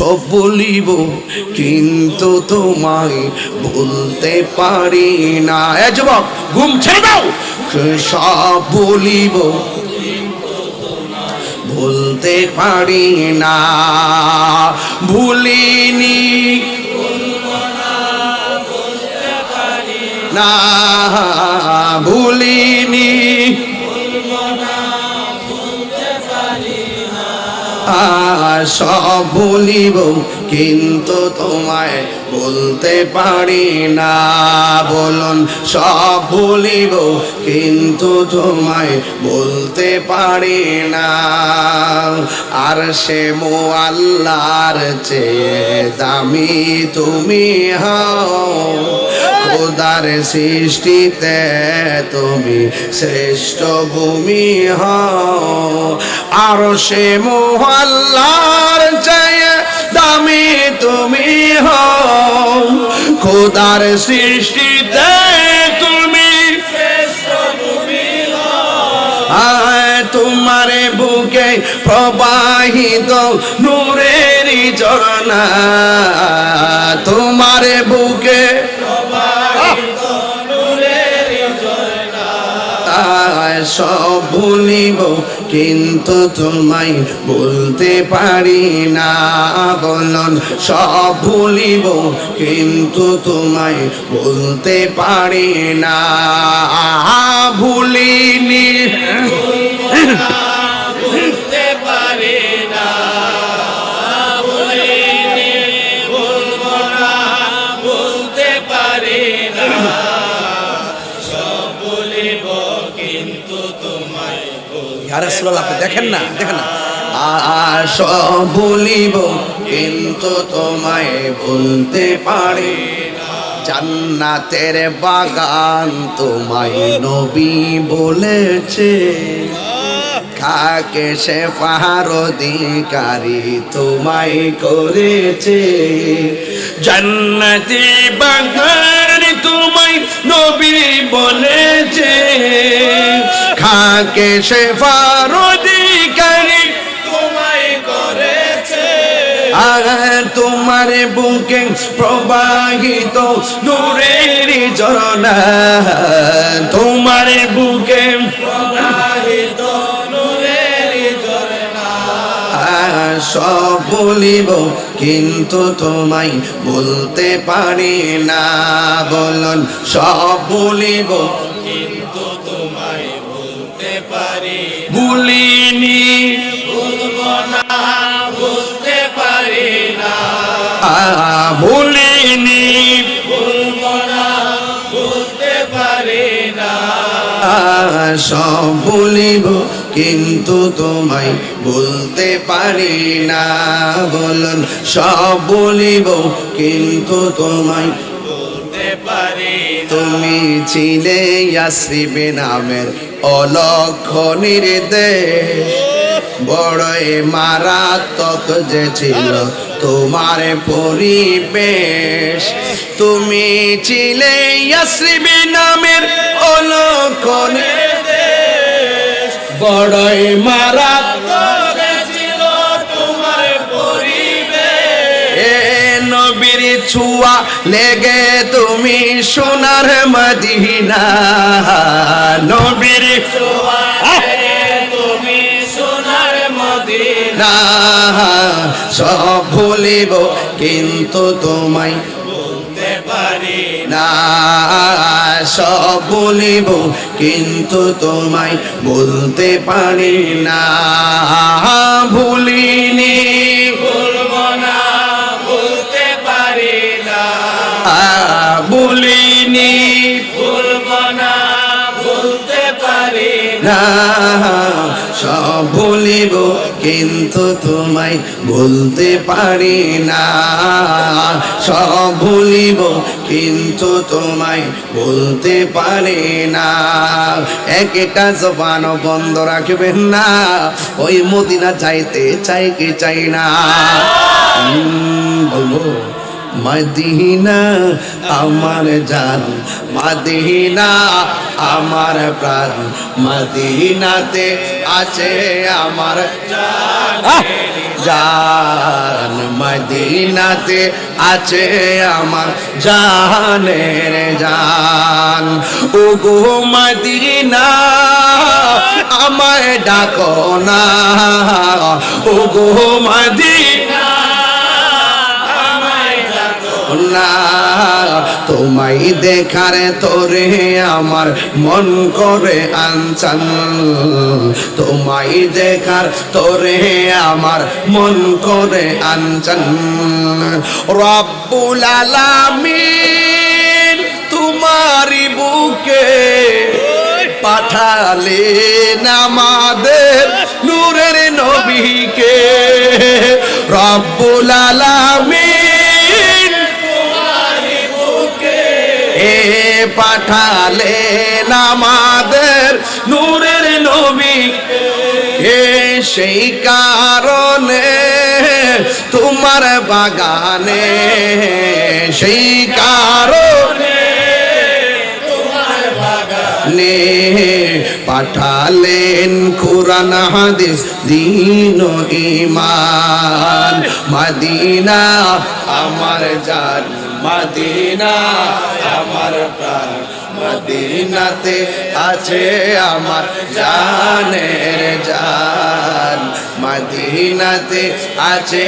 সব বলিব, কিন্তু তোমায় বলতে পারি না। এ যুবক, ঘুম ছেড়ে দাও। সব বলিব, বলতে পারি না। ভুলিনি না। ভুলিনি সব ভুলিব কিন্তু তোমায় বলতে পারি না। বলুন, সব ভুলিব কিন্তু তোমায় বলতে পারি না। আর সে মো আল্লাহর চেয়ে দামি তুমি হও। খোদার সৃষ্টিতে তুমি শ্রেষ্ঠ ভূমি হও। আর সে মোহাল্লার চেয়ে দামি তুমি হও। খোদার সৃষ্টিতে তুমি তোমার বুকে প্রবাহিত নূরের ঝরনা তোমার বুকে সব ভুলিব, কিন্তু তোমায় বলতে পারি না। বলন, সব ভুলিব, কিন্তু তোমায় বলতে পারি না। ভুলিনি। ইয়ারসুল্লাহ আপনি দেখেন না দেখেন না। আর সব ভুলিব, কিন্তু তোমায় বলতে পারি জান্নাতের বাগান তোমায় নবী বলেছে। কাকে সে পাহাড় অধিকারী তোমায় করেছে। জান্নাতি বাগান তোমায় নবী বলেছে খাকে সে অধিকারী তোমায় করেছে। আর তোমার বুকে প্রবাহিত নূরের ঝরনা, তোমার বুকে প্রবাহিত নূরের ঝরনা। সব বলিব কিন্তু তোমায় বলতে পারি না। বলুন সব বলিব কিন্তু তোমায় বলতে পারি বলিনি বলব না বলতে পারি না। আ- ভুলিনি। বলব না বলতে পারি না। সব বলিব কিন্তু তোমায় বলতে পারি না। বলুন, সব বলিব, কিন্তু তোমায় বলতে পারি তুমি ছিলে ইয়াসরিবে নামের অলক্ষ নির্দেশ। বড়ই মারাত্মক যে ছিল তোমার পরিবেশ। তুমি ছিলে ইয়াসরিবে নামের অলক্ষ নির্দেশ। বড়ই মারাত্মক ছিল তোমার এ নবীর ছুয়া লেগে তুমি সোনার মদিনা। নবীর তুমি সোনার মদিনা। সব ভুলিব কিন্তু তোমায় পারি না সব বলিব কিন্তু তোমায় বলতে পারি না। ভুলিনি। বলব না বলতে পারি না। ভুলিনি। বলব না বলতে পারি না। সব ভুলিব, কিন্তু তোমায় বলতে পারি না। সব ভুলিব, কিন্তু তোমায় বলতে পারি না। একটা জবান বন্ধ রাখবেন না, ওই মদিনা চাইতে চাই চাই না। বলব মদিনা আমার জান। মদিনা আমার প্রাণ। মদিনাতে আছে আমার! জান। মদিনাতে আছে আমার জানের জান। ও গো মদিনা আমায় ডাকো না। ও গো মদিনা না। তোমায় দেখার তোরে আমার মন করে আনচান তোমায় দেখার তোরে আমার মন করে আনচান রব্বুল আলামিন তোমারি বুকে পাঠালেন আমাদের নূরের নবীকে। রব্বুল আলামিন এ পাঠালেন আমাদের নূরের নবী। এ সেই কারণে তোমার বাগানে, সেই কারণে নে পাঠালেন কোরআন, হাদিস, দিন ইমান মদিনা আমার জান মদিনা, আমার প্রাণ মদিনাতে আছে আমার জানের জান। মদিনাতে আছে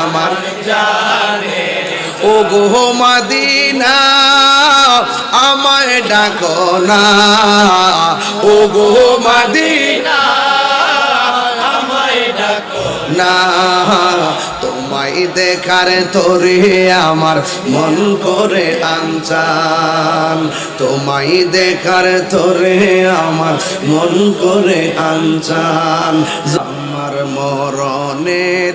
আমার জানের। ও গো মদিনা, আমায় ডাকো না। ও গো মদিনা, আমায় ডাকো না। দেখার তোরে আমার মন করে আনচান। তোমায় দেখার তোরে আমার মন করে আনচান। আমার মরণের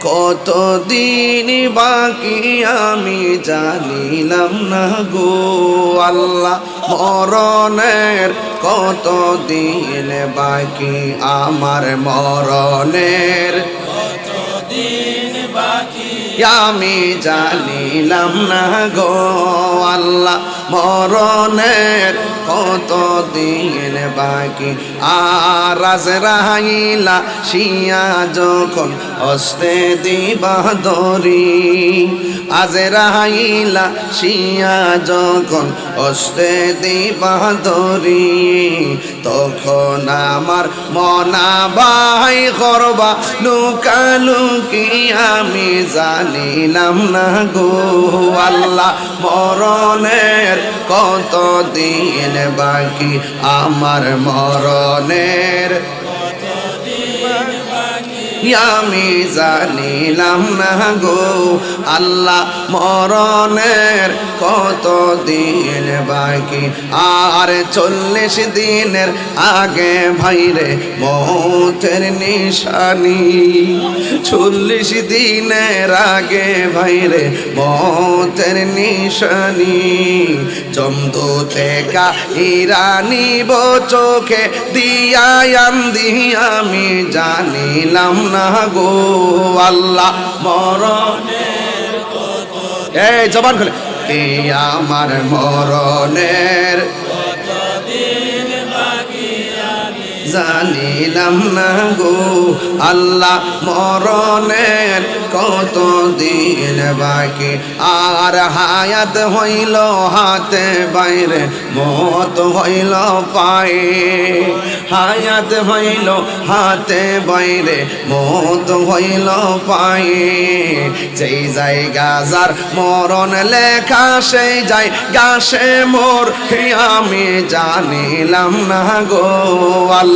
কতদিন বাকি আমি জানিলাম না গো আল্লাহ। মরণের কতদিন বাকি আমার মরণের দিন বাকি আমি জানিলাম না গো আল্লাহ। মরণের কত দিন বাকি? আর রাহিলা শিয়া যখন হস্তে দিবা দরি। আজ রাহিলা শিয়া যখন হস্তে দিবা দরি। তখন আমার মনা বাই করবা লুকালুকি আমি জানিলাম না গো। আল্লাহ মরণের কত দিন বাকি? আমার মরণের আমি জানিলাম না গো? আল্লাহ মরণের কত দিন বাকি? আর চল্লিশ দিনের আগে ভাইরে মৌতের নিশানি। চল্লিশ দিনের আগে ভাইরে মৌতের নিশানি। জমদূতে কা ইরানি চোখে দিয়া আমি জানিলাম না গো আল্লাহ মরণের এই জবান খুলে। কে আমার মরণের জানিলাম না গো, আল্লাহ মরণের কত দিন বাকি। আর হায়াত হইল হাতে বাইরে, মত হইল পায়ে। হায়াত হইল হাতে বাইরে, মত হইল পায়ে। যেই জায়গা গাজার মরণ লেখা, সেই যাই গাছে মোর। আমি জানিলাম না গো, আল্লাহ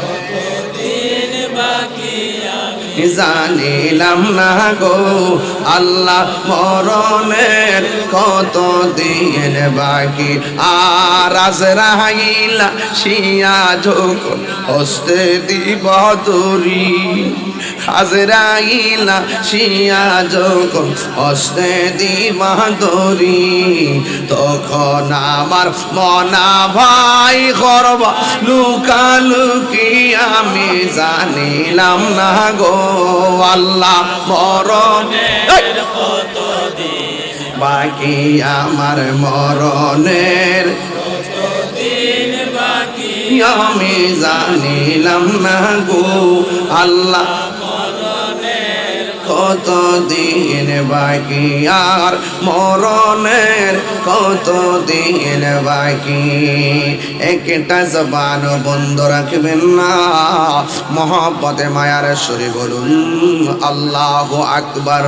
জানিলাম না গো? আল্লাহ মরণের কত দিন বাকি? আর আজরাইলা শিয়া যখন হস্তে দিব দরি। হাজরাইলা শিয়া যখন হস্তে দিব দরি। তখন আমার মনা ভাই করব লুকালুকি আমি জানিলাম না গো আল্লাহ মরণ! বাকি আমার মরণের আমি জানিলাম না গো আল্লাহ কত দিন বাকি? আর মরণের কত দিন বাকি? একটা জবান বন্ধ রাখবেন না। মহব্বতে মায়ার শরী বলুন, আল্লাহ আকবার।